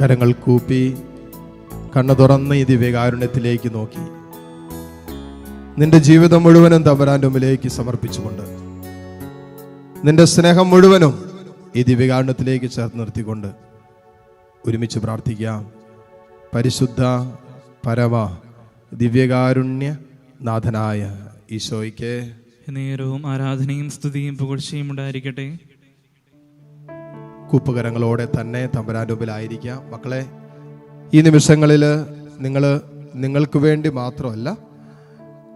കരങ്ങൾ കൂപ്പി കണ്ണു തുറന്ന് ഈ ദിവ്യകാരുണ്യത്തിലേക്ക് നോക്കി. നിന്റെ ജീവിതം മുഴുവനും തമ്പരാന്റെ മുമ്പിലേക്ക് സമർപ്പിച്ചുകൊണ്ട് നിന്റെ സ്നേഹം മുഴുവനും ഈ ദിവ്യകാരുണ്യത്തിലേക്ക് ചേർത്ത് നിർത്തിക്കൊണ്ട് ഒരുമിച്ച് പ്രാർത്ഥിക്കാം പരിശുദ്ധ പരവ ദിവ്യകാരുണ്യ നാഥനായ ഈശോയ്ക്ക് നേരവും ആരാധനയും സ്തുതിയും പുകഴ്ചയും ഉണ്ടായിരിക്കട്ടെ. കൂപ്പുകരങ്ങളോടെ തന്നെ തമ്പുരാന്റെ മക്കളെ ഈ നിമിഷങ്ങളിൽ നിങ്ങൾ നിങ്ങൾക്ക് വേണ്ടി മാത്രമല്ല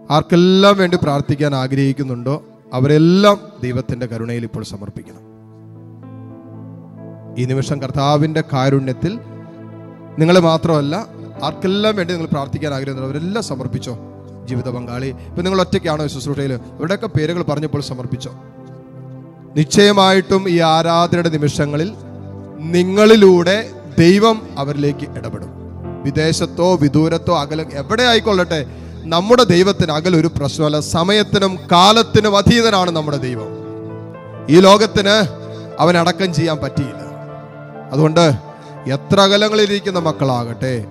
ആർക്കെല്ലാം വേണ്ടി പ്രാർത്ഥിക്കാൻ ആഗ്രഹിക്കുന്നുണ്ടോ അവരെല്ലാം ദൈവത്തിന്റെ കരുണയിൽ ഇപ്പോൾ സമർപ്പിക്കണം. ഈ നിമിഷം കർത്താവിന്റെ കാരുണ്യത്തിൽ നിങ്ങൾ മാത്രമല്ല ആർക്കെല്ലാം വേണ്ടി നിങ്ങൾ പ്രാർത്ഥിക്കാൻ ആഗ്രഹിക്കുന്നു അവരെല്ലാം സമർപ്പിച്ചോ. ജീവിത പങ്കാളി ഇപ്പം നിങ്ങൾ ഒറ്റയ്ക്കാണോ ശുശ്രൂഷയിൽ ഇവിടെയൊക്കെ പേരുകൾ പറഞ്ഞപ്പോൾ സമർപ്പിച്ചോ? നിശ്ചയമായിട്ടും ഈ ആരാധനയുടെ നിമിഷങ്ങളിൽ നിങ്ങളിലൂടെ ദൈവം അവരിലേക്ക് ഇടപെടും. വിദേശത്തോ വിദൂരത്തോ അകലം എവിടെ ആയിക്കൊള്ളട്ടെ നമ്മുടെ ദൈവത്തിന് അകൽ ഒരു പ്രശ്നമല്ല. സമയത്തിനും കാലത്തിനും അതീതനാണ് നമ്മുടെ ദൈവം. ഈ ലോകത്തിന് അവൻ അടക്കം ചെയ്യാൻ പറ്റിയില്ല. അതുകൊണ്ട് എത്ര അകലങ്ങളിലിരിക്കുന്ന മക്കളാകട്ടെ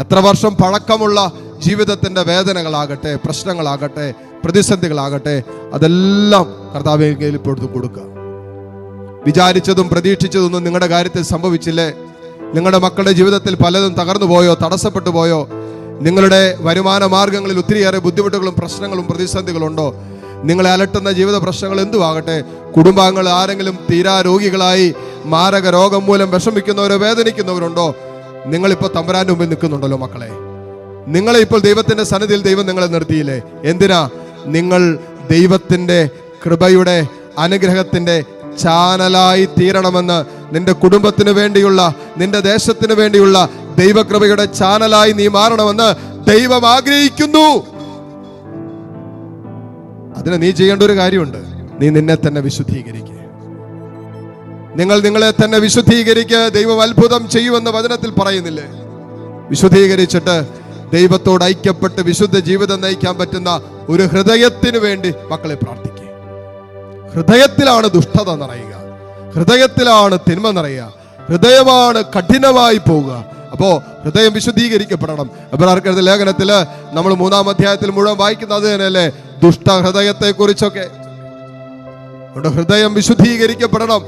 എത്ര വർഷം പഴക്കമുള്ള ജീവിതത്തിന്റെ വേദനകളാകട്ടെ പ്രശ്നങ്ങളാകട്ടെ പ്രതിസന്ധികളാകട്ടെ അതെല്ലാം കർത്താവിന് കയ്യിൽ കൊടുക്കുക വിചാരിച്ചതും പ്രതീക്ഷിച്ചതൊന്നും നിങ്ങളുടെ കാര്യത്തിൽ സംഭവിച്ചില്ലേ? നിങ്ങളുടെ മക്കളുടെ ജീവിതത്തിൽ പലതും തകർന്നു പോയോ തടസ്സപ്പെട്ടു പോയോ? നിങ്ങളുടെ വരുമാന മാർഗങ്ങളിൽ ഒത്തിരിയേറെ ബുദ്ധിമുട്ടുകളും പ്രശ്നങ്ങളും പ്രതിസന്ധികളുണ്ടോ? നിങ്ങളെ അലട്ടുന്ന ജീവിത പ്രശ്നങ്ങൾ എന്തുവാകട്ടെ? കുടുംബാംഗങ്ങൾ ആരെങ്കിലും തീരാ രോഗികളായി മാരക രോഗം മൂലം വിഷമിക്കുന്നവരോ വേദനിക്കുന്നവരുണ്ടോ? നിങ്ങളിപ്പോൾ തമ്പരാന്റെ മുമ്പിൽ നിൽക്കുന്നുണ്ടല്ലോ മക്കളെ. നിങ്ങളെ ഇപ്പോൾ ദൈവത്തിന്റെ സന്നിധിയിൽ ദൈവം നിങ്ങളെ നിർത്തിയില്ലേ? എന്തിനാ? നിങ്ങൾ ദൈവത്തിന്റെ കൃപയുടെ അനുഗ്രഹത്തിന്റെ ചാനലായി തീരണമെന്ന് നിന്റെ കുടുംബത്തിന് വേണ്ടിയുള്ള നിന്റെ ദേശത്തിന് വേണ്ടിയുള്ള ദൈവകൃപയുടെ ചാനലായി നീ മാറണമെന്ന് ദൈവം ആഗ്രഹിക്കുന്നു. അതിന് നീ ചെയ്യേണ്ട ഒരു കാര്യമുണ്ട്. നീ നിന്നെ തന്നെ വിശുദ്ധീകരിക്കുക നിങ്ങൾ നിങ്ങളെ തന്നെ വിശുദ്ധീകരിക്കുക ദൈവം അത്ഭുതം ചെയ്യുമെന്ന് വചനത്തിൽ പറയുന്നില്ലേ? വിശുദ്ധീകരിച്ചിട്ട് ദൈവത്തോട് ഐക്യപ്പെട്ട് വിശുദ്ധ ജീവിതം നയിക്കാൻ പറ്റുന്ന ഒരു ഹൃദയത്തിന് വേണ്ടി മക്കളെ പ്രാർത്ഥിക്കും. ഹൃദയത്തിലാണ് ദുഷ്ടത നിറയുക. ഹൃദയത്തിലാണ് തിന്മ നിറയുക. ഹൃദയമാണ് കഠിനമായി പോവുക. അപ്പോൾ ഹൃദയം വിശുദ്ധീകരിക്കപ്പെടണം. എബ്രാർക്കെഴുത ലേഖനത്തിൽ നമ്മൾ മൂന്നാം അധ്യായത്തിൽ മുഴുവൻ വായിക്കുന്നത് തന്നെയല്ലേ? ദുഷ്ടഹൃദയത്തെക്കുറിച്ചൊക്കെ. കുറിച്ചൊക്കെ ഹൃദയം വിശുദ്ധീകരിക്കപ്പെടണം.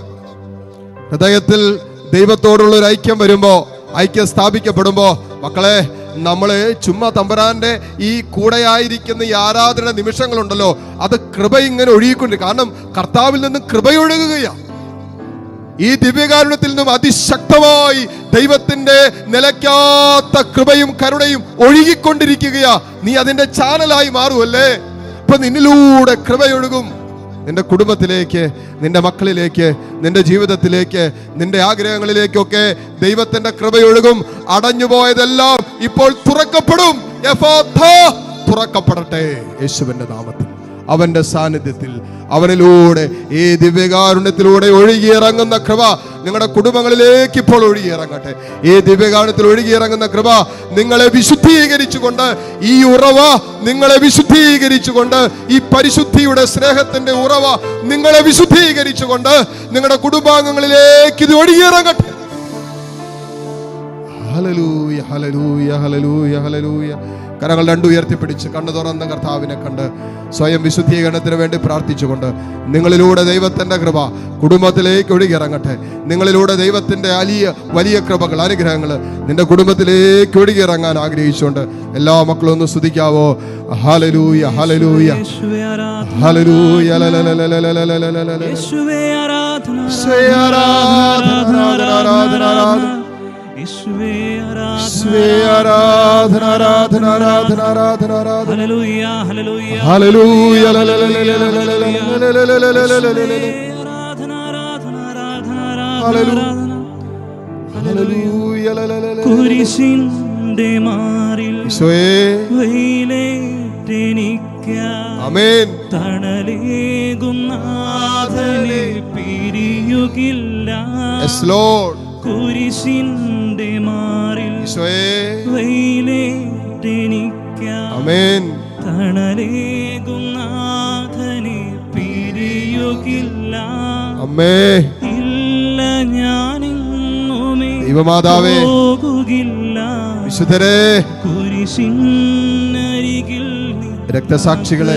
ഹൃദയത്തിൽ ദൈവത്തോടുള്ള ഒരു ഐക്യം വരുമ്പോ ഐക്യം സ്ഥാപിക്കപ്പെടുമ്പോ മക്കളെ നമ്മൾ ചുമ്മാ തമ്പുരാന്റെ ഈ കൂടെയായിരിക്കുന്ന ഈ ആരാധന നിമിഷങ്ങളുണ്ടല്ലോ അത് കൃപ ഇങ്ങനെ ഒഴുകിക്കൊണ്ട് കാരണം കർത്താവിൽ നിന്നും കൃപയൊഴുകുകയാണ് ഈ ദിവ്യകാരുണ്യത്തിൽ നിന്നും അതിശക്തമായി ദൈവത്തിന്റെ നിലയ്ക്കാത്ത കൃപയും കരുണയും ഒഴുകിക്കൊണ്ടിരിക്കുകയാ. നീ അതിന്റെ ചാനലായി മാറുമല്ലേ ഇപ്പൊ നിന്നിലൂടെ കൃപയൊഴുകും. നിന്റെ കുടുംബത്തിലേക്ക് നിന്റെ മക്കളിലേക്ക് നിന്റെ ജീവിതത്തിലേക്ക് നിന്റെ ആഗ്രഹങ്ങളിലേക്കൊക്കെ ദൈവത്തിന്റെ കൃപയൊഴുകും. അടഞ്ഞുപോയതെല്ലാം ഇപ്പോൾ തുറക്കപ്പെടും. തുറക്കപ്പെടട്ടെ യേശുവിന്റെ നാമത്തിൽ. അവന്റെ സാന്നിധ്യത്തിൽ അവനിലൂടെ ഈ ദിവ്യകാരുണ്യത്തിലൂടെ ഒഴുകിയിറങ്ങുന്ന കൃപ നിങ്ങളുടെ കുടുംബങ്ങളിലേക്ക് ഇപ്പോൾ ഒഴുകിയിറങ്ങട്ടെ. ഈ ദിവ്യകാരുണ്യത്തിൽ ഒഴുകിയിറങ്ങുന്ന കൃപ നിങ്ങളെ വിശുദ്ധീകരിച്ചുകൊണ്ട് ഈ ഉറവ നിങ്ങളെ വിശുദ്ധ വിശുദ്ധീകരിച്ചുകൊണ്ട് ഈ പരിശുദ്ധിയുടെ സ്നേഹത്തിന്റെ ഉറവ നിങ്ങളെ വിശുദ്ധീകരിച്ചുകൊണ്ട് നിങ്ങളുടെ കുടുംബാംഗങ്ങളിലേക്ക് ഇത് ഒഴുകിയിറങ്ങട്ടെ ഹലലൂയ ഹലലൂയ ഹലലൂയ ഹലലൂയ കരങ്ങൾ രണ്ടു ഉയർത്തിപ്പിടിച്ച് കണ്ണു തുറന്ന കർത്താവിനെ കണ്ട് സ്വയം വിശുദ്ധീകരണത്തിന് വേണ്ടി പ്രാർത്ഥിച്ചുകൊണ്ട് നിങ്ങളിലൂടെ ദൈവത്തിന്റെ കൃപ കുടുംബത്തിലേക്ക് ഒഴുകിയിറങ്ങട്ടെ. നിങ്ങളിലൂടെ ദൈവത്തിന്റെ വലിയ വലിയ കൃപകൾ അനുഗ്രഹങ്ങൾ നിന്റെ കുടുംബത്തിലേക്ക് ഒഴുകിയിറങ്ങാൻ ആഗ്രഹിച്ചുകൊണ്ട് എല്ലാ മക്കളും ഒന്ന് സ്തുതിക്കാവോ? ഹലലൂയ ഹലലൂയ ഹലലൂയ ആരാധന ആരാധന ആരാധന ആരാധന. യേശുവേ ആരാധന. പിരിയുകില്ല. ലോർഡ് കുരിശിന്റെ മാറിൽ ഈശോയേ. വെയിലേറ്റെനിക്ക ആമേൻ. തണലേകുന്നാഥനെ പിരിയുകില്ല. അമ്മേ. ഇല്ല ഞാനിങ്ങുമേ ദൈവമാതാവേ. പോകുകില്ല. വിശുദ്ധരെ. കുരിശിന്നരികിൽ രക്തസാക്ഷികളെ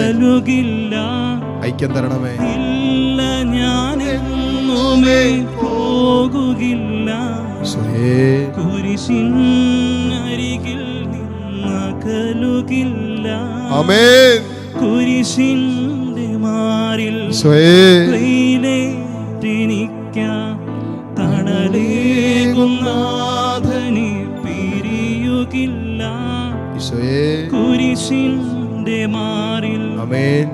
ഐക്യം തരണമേ. ഇല്ല എന്നുമേ പോകുകില്ല. കുരിശിനരികിൽ നിന്നകലുകില്ല ആമേൻ. കുരിശിന്റെ മാറിൽ വെയിലേറ്റിനിക്ക തണലേകുന്നാഥനെ പിരിയുകില്ല. കുരിശിന്റെ മാറിൽ ആമേൻ.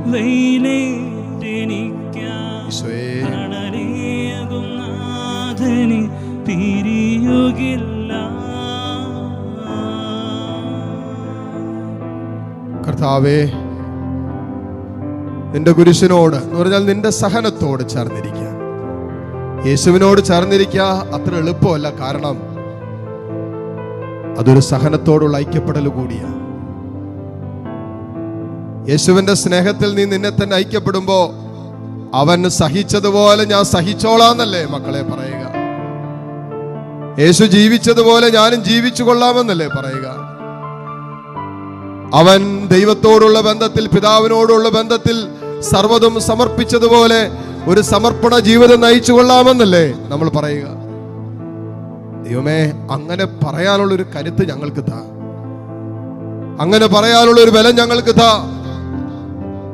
കർത്താവേ നിന്റെ കുരിശിനോട് എന്ന് പറഞ്ഞാൽ നിന്റെ സഹനത്തോട് ചേർന്നിരിക്കുക യേശുവിനോട് ചേർന്നിരിക്കുക അത്ര എളുപ്പമല്ല കാരണം അതൊരു സഹനത്തോടുള്ള ഐക്യപ്പെടൽ കൂടിയാണ് യേശുവിന്റെ സ്നേഹത്തിൽ നീ നിന്നെ തന്നെ ഐക്യപ്പെടുമ്പോ അവൻ സഹിച്ചതുപോലെ ഞാൻ സഹിച്ചോളാന്നല്ലേ മക്കളെ പറയുക? യേശു ജീവിച്ചതുപോലെ ഞാനും ജീവിച്ചു കൊള്ളാമെന്നല്ലേ പറയുക? അവൻ ദൈവത്തോടുള്ള ബന്ധത്തിൽ പിതാവിനോടുള്ള ബന്ധത്തിൽ സർവതും സമർപ്പിച്ചതുപോലെ ഒരു സമർപ്പണ ജീവിതം നയിച്ചു കൊള്ളാമെന്നല്ലേ നമ്മൾ പറയുക? ദൈവമേ അങ്ങനെ പറയാനുള്ള ഒരു കരുത്ത് ഞങ്ങൾക്ക് താ. അങ്ങനെ പറയാനുള്ള ഒരു ബലം ഞങ്ങൾക്ക് താ.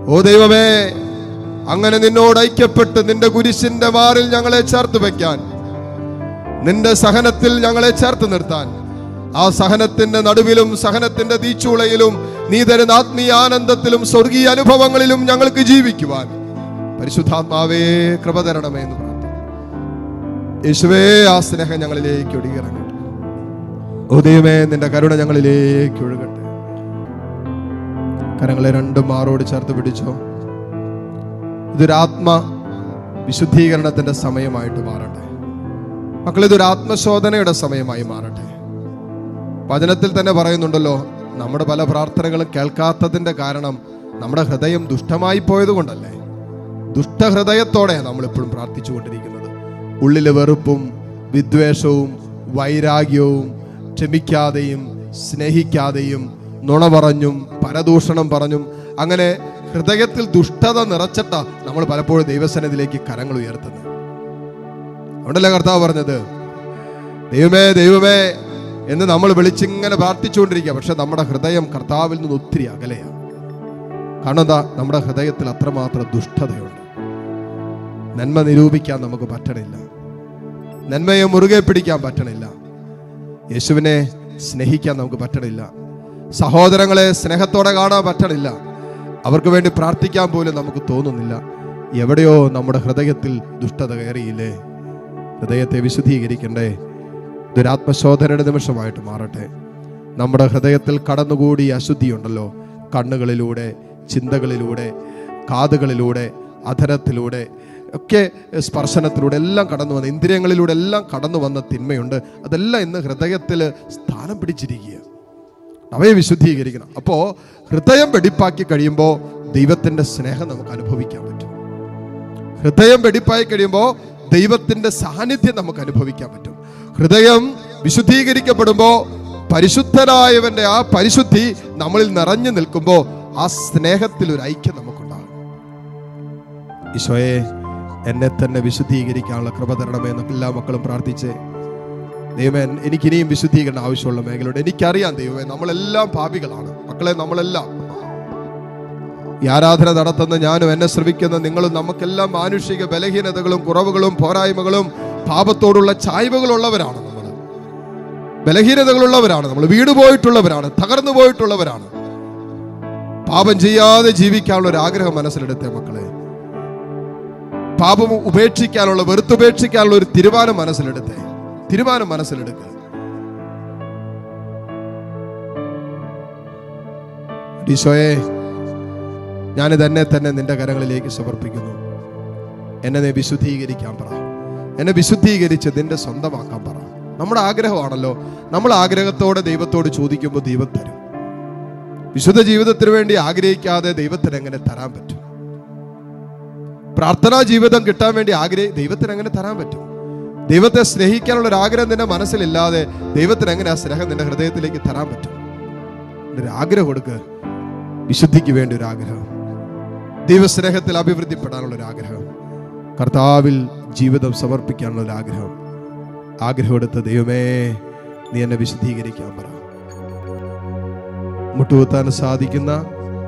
ഓ ദൈവമേ അങ്ങനെ നിന്നോട് ഐക്യപ്പെട്ട് നിന്റെ കുരിശിന്റെ മാറിൽ ഞങ്ങളെ ചേർത്ത് വെക്കാൻ നിന്റെ സഹനത്തിൽ ഞങ്ങളെ ചേർത്ത് നിർത്താൻ. ആ സഹനത്തിന്റെ നടുവിലും സഹനത്തിന്റെ തീച്ചൂളയിലും നീ തരുന്ന ആത്മീയ ആനന്ദത്തിലും സ്വർഗീയ അനുഭവങ്ങളിലും ഞങ്ങൾക്ക് ജീവിക്കുവാൻ. പരിശുദ്ധാത്മാവേ കൃപ തരണമേ എന്ന് യേശുവേ ആ സ്നേഹം ഞങ്ങളിലേക്ക് ഒഴുകിയിറങ്ങട്ടെ. ഉദയമേ നിന്റെ കരുണ ഞങ്ങളിലേക്ക് ഒഴുകട്ടെ. കരങ്ങളെ രണ്ടും മാറോട് ചേർത്ത് പിടിച്ചോ. ഇതൊരാത്മ വിശുദ്ധീകരണത്തിന്റെ സമയമായിട്ട് മാറട്ടെ. മക്കൾ ഇതൊരു ആത്മശോധനയുടെ സമയമായി മാറട്ടെ. വചനത്തിൽ തന്നെ പറയുന്നുണ്ടല്ലോ നമ്മുടെ പല പ്രാർത്ഥനകളും കേൾക്കാത്തതിന്റെ കാരണം നമ്മുടെ ഹൃദയം ദുഷ്ടമായി പോയത് കൊണ്ടല്ലേ ദുഷ്ടഹൃദയത്തോടെ നമ്മൾ ഇപ്പോഴും പ്രാർത്ഥിച്ചുകൊണ്ടിരിക്കുന്നത്. ഉള്ളിലെ വെറുപ്പും വിദ്വേഷവും വൈരാഗ്യവും ക്ഷമിക്കാതെയും സ്നേഹിക്കാതെയും നുണ പറഞ്ഞും പരദൂഷണം പറഞ്ഞും അങ്ങനെ ഹൃദയത്തിൽ ദുഷ്ടത നിറച്ചിട്ട നമ്മൾ പലപ്പോഴും ദൈവസനത്തിലേക്ക് കരങ്ങൾ ഉയർത്തുന്നത്. അതുകൊണ്ടല്ലേ കർത്താവ് പറഞ്ഞത്? ദൈവമേ ദൈവമേ എന്ന് നമ്മൾ വിളിച്ചിങ്ങനെ പ്രാർത്ഥിച്ചുകൊണ്ടിരിക്കുക. പക്ഷെ നമ്മുടെ ഹൃദയം കർത്താവിൽ നിന്ന് ഒത്തിരി അകലെയാണ്. കാരണം എന്താ? നമ്മുടെ ഹൃദയത്തിൽ അത്രമാത്രം ദുഷ്ടതയുണ്ട്. നന്മ നിരൂപിക്കാൻ നമുക്ക് പറ്റണില്ല. നന്മയെ മുറുകെ പിടിക്കാൻ പറ്റണില്ല. യേശുവിനെ സ്നേഹിക്കാൻ നമുക്ക് പറ്റണില്ല. സഹോദരങ്ങളെ സ്നേഹത്തോടെ കാണാൻ പറ്റണില്ല. അവർക്ക് വേണ്ടി പ്രാർത്ഥിക്കാൻ പോലും നമുക്ക് തോന്നുന്നില്ല. എവിടെയോ നമ്മുടെ ഹൃദയത്തിൽ ദുഷ്ടത കയറിയില്ലേ? ഹൃദയത്തെ വിശുദ്ധീകരിക്കണ്ടേ? ദുരാത്മശോധനയുടെ നിമിഷമായിട്ട് മാറട്ടെ. നമ്മുടെ ഹൃദയത്തിൽ കടന്നുകൂടി അശുദ്ധിയുണ്ടല്ലോ. കണ്ണുകളിലൂടെ ചിന്തകളിലൂടെ കാതുകളിലൂടെ അധരത്തിലൂടെ ഒക്കെ സ്പർശനത്തിലൂടെ എല്ലാം കടന്നു വന്ന ഇന്ദ്രിയങ്ങളിലൂടെ എല്ലാം കടന്നു വന്ന തിന്മയുണ്ട്. അതെല്ലാം ഇന്ന് ഹൃദയത്തിൽ സ്ഥാനം പിടിച്ചിരിക്കുക അവയെ വിശുദ്ധീകരിക്കണം. അപ്പോൾ ഹൃദയം വെടിപ്പാക്കി കഴിയുമ്പോൾ ദൈവത്തിന്റെ സ്നേഹം നമുക്ക് അനുഭവിക്കാൻ പറ്റും. ഹൃദയം വെടിപ്പായി കഴിയുമ്പോൾ ദൈവത്തിന്റെ സാന്നിധ്യം നമുക്ക് അനുഭവിക്കാൻ പറ്റും. ഹൃദയം വിശുദ്ധീകരിക്കപ്പെടുമ്പോൾ പരിശുദ്ധനായവന്റെ ആ പരിശുദ്ധി നമ്മളിൽ നിറഞ്ഞു നിൽക്കുമ്പോൾ ആ സ്നേഹത്തിൽ ഒരു ഐക്യം നമുക്കുണ്ടാകും. ഈശോയെ എന്നെ തന്നെ വിശുദ്ധീകരിക്കാനുള്ള കൃപ തരണമേ എന്നൊക്കെ എല്ലാ മക്കളും പ്രാർത്ഥിച്ച് ദൈവമേ എനിക്കിനിയും വിശുദ്ധീകരണം ആവശ്യമുള്ള മേഖലയുണ്ട്. എനിക്കറിയാം ദൈവമേ നമ്മളെല്ലാം പാപികളാണ്. മക്കളെ നമ്മളെല്ലാം ഈ ആരാധന നടത്തുന്ന ഞാനും എന്നെ ശ്രമിക്കുന്ന നിങ്ങളും നമുക്കെല്ലാം മാനുഷിക ബലഹീനതകളും കുറവുകളും പോരായ്മകളും പാപത്തോടുള്ള ചായ്വുകളുള്ളവരാണ് നമ്മൾ ബലഹീനതകളുള്ളവരാണ് നമ്മൾ വീട് പോയിട്ടുള്ളവരാണ് തകർന്നു പോയിട്ടുള്ളവരാണ്. പാപം ചെയ്യാതെ ജീവിക്കാനുള്ള ഒരു ആഗ്രഹം മനസ്സിലെടുത്തേ മക്കളെ. പാപം ഉപേക്ഷിക്കാനുള്ള വെറുത്തുപേക്ഷിക്കാനുള്ള ഒരു തീരുമാനം മനസ്സിലെടുത്തേ. തീരുമാനം മനസ്സിലെടുക്കുക ഈശോയെ ഞാനിത് എന്നെ തന്നെ നിന്റെ കരങ്ങളിലേക്ക് സമർപ്പിക്കുന്നു. എന്നെ നീ വിശുദ്ധീകരിക്കാൻ പറ. എന്നെ വിശുദ്ധീകരിച്ച് നിന്റെ സ്വന്തമാക്കാൻ പറ. നമ്മുടെ ആഗ്രഹമാണല്ലോ. നമ്മൾ ആഗ്രഹത്തോടെ ദൈവത്തോട് ചോദിക്കുമ്പോൾ ദൈവം തരും. വിശുദ്ധ ജീവിതത്തിന് വേണ്ടി ആഗ്രഹിക്കാതെ ദൈവത്തിന് എങ്ങനെ തരാൻ പറ്റും? പ്രാർത്ഥനാ ജീവിതം കിട്ടാൻ വേണ്ടി ആഗ്രഹി ദൈവത്തിന് എങ്ങനെ തരാൻ പറ്റും? ദൈവത്തെ സ്നേഹിക്കാനുള്ള ഒരു ആഗ്രഹം നിന്റെ മനസ്സിലില്ലാതെ ദൈവത്തിന് എങ്ങനെ ആ സ്നേഹം നിന്റെ ഹൃദയത്തിലേക്ക് തരാൻ പറ്റും? ഒരു ആഗ്രഹം കൊടുക്ക്. വിശുദ്ധിക്ക് വേണ്ടി ഒരു ആഗ്രഹം. ദൈവസ്നേഹത്തിൽ അഭിവൃദ്ധിപ്പെടാനുള്ള ഒരു ആഗ്രഹം കർത്താവിൽ ജീവിതം സമർപ്പിക്കാനുള്ള ഒരു ആഗ്രഹം ആഗ്രഹം എടുത്ത് ദൈവമേ നീ എന്നെ വിശദീകരിക്കാൻ പറ. മുട്ടുകുത്താൻ സാധിക്കുന്ന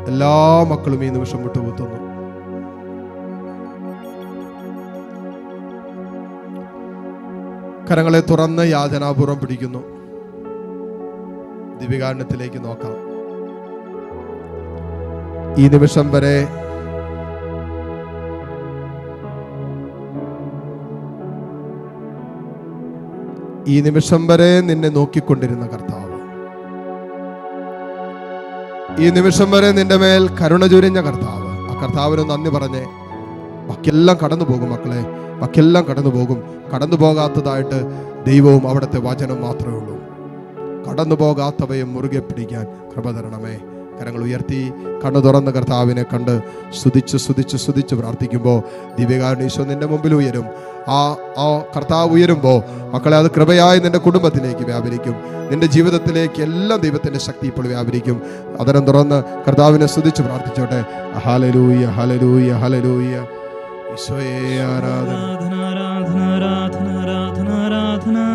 എല്ലാ മക്കളും ഈ നിമിഷം മുട്ടുകുത്തുന്നു. കരങ്ങളെ തുറന്ന് യാതനാപൂർവം പിടിക്കുന്നു. ദിവ്യകാരണത്തിലേക്ക് നോക്കാം. ഈ നിമിഷം വരെ ഈ നിമിഷം വരെ നിന്നെ നോക്കിക്കൊണ്ടിരുന്ന കർത്താവ്. ഈ നിമിഷം വരെ നിന്റെ മേൽ കരുണ ചൊരിഞ്ഞ കർത്താവ്. ആ കർത്താവിന് നന്ദി പറഞ്ഞേ ബാക്കിയെല്ലാം കടന്നു പോകും മക്കളെ. ബാക്കിയെല്ലാം കടന്നു പോകും. കടന്നു പോകാത്തതായിട്ട് ദൈവവും അവിടുത്തെ വചനം മാത്രമേ ഉള്ളൂ. കടന്നു പോകാത്തവയെ മുറുകെ പിടിക്കാൻ കൃപ തരണമേ. കരങ്ങൾ ഉയർത്തി കണ്ണു തുറന്ന കർത്താവിനെ കണ്ട് സ്തുതിച്ച് സ്തുതിച്ച് സ്തുതിച്ച് പ്രാർത്ഥിക്കുമ്പോൾ ദിവ്യകാരുണ്യ ഈശോ മുമ്പിൽ ഉയരും. ആ ആ കർത്താവ് ഉയരുമ്പോൾ മക്കളെ അത് കൃപയായി നിന്റെ കുടുംബത്തിലേക്ക് വ്യാപരിക്കും. നിന്റെ ജീവിതത്തിലേക്ക് എല്ലാം ദൈവത്തിന്റെ ശക്തി ഇപ്പോൾ വ്യാപരിക്കും. അതരം തുറന്ന് കർത്താവിനെ സ്തുതിച്ച് പ്രാർത്ഥിച്ചോട്ടെ. ഹലലൂയ ഹലലൂയ ഹലലൂയ ഈശോയെ ആരാധന ആരാധന ആരാധന ആരാധന ആരാധന.